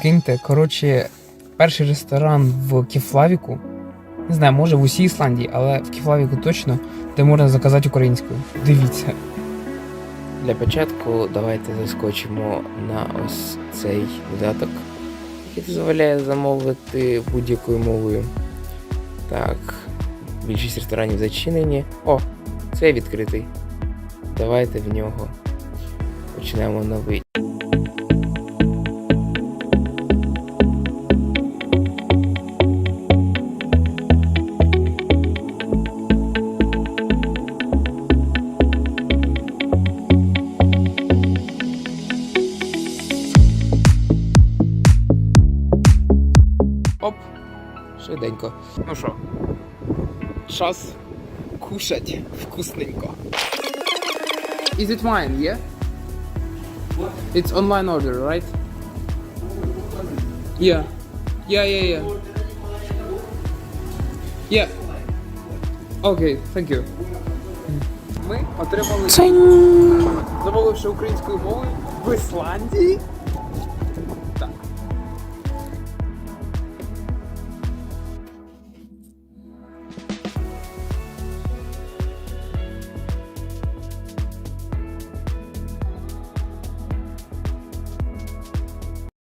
Прикиньте, коротше, перший ресторан в Кефлавіку. Не знаю, може в усій Ісландії, але в Кефлавіку точно, де можна заказати українською. Дивіться. Для початку давайте заскочимо на ось цей додаток, який дозволяє замовити будь-якою мовою. Так, більшість ресторанів зачинені. О, цей відкритий. Давайте в нього почнемо новий. Швиденько. Ну що, час кушать вкусненько. Is it mine, yeah? It's online order, right? Yeah. Yeah, yeah, yeah. Yeah. Окей, thank you. Ми отримали замовивши українською мовою в Ісландії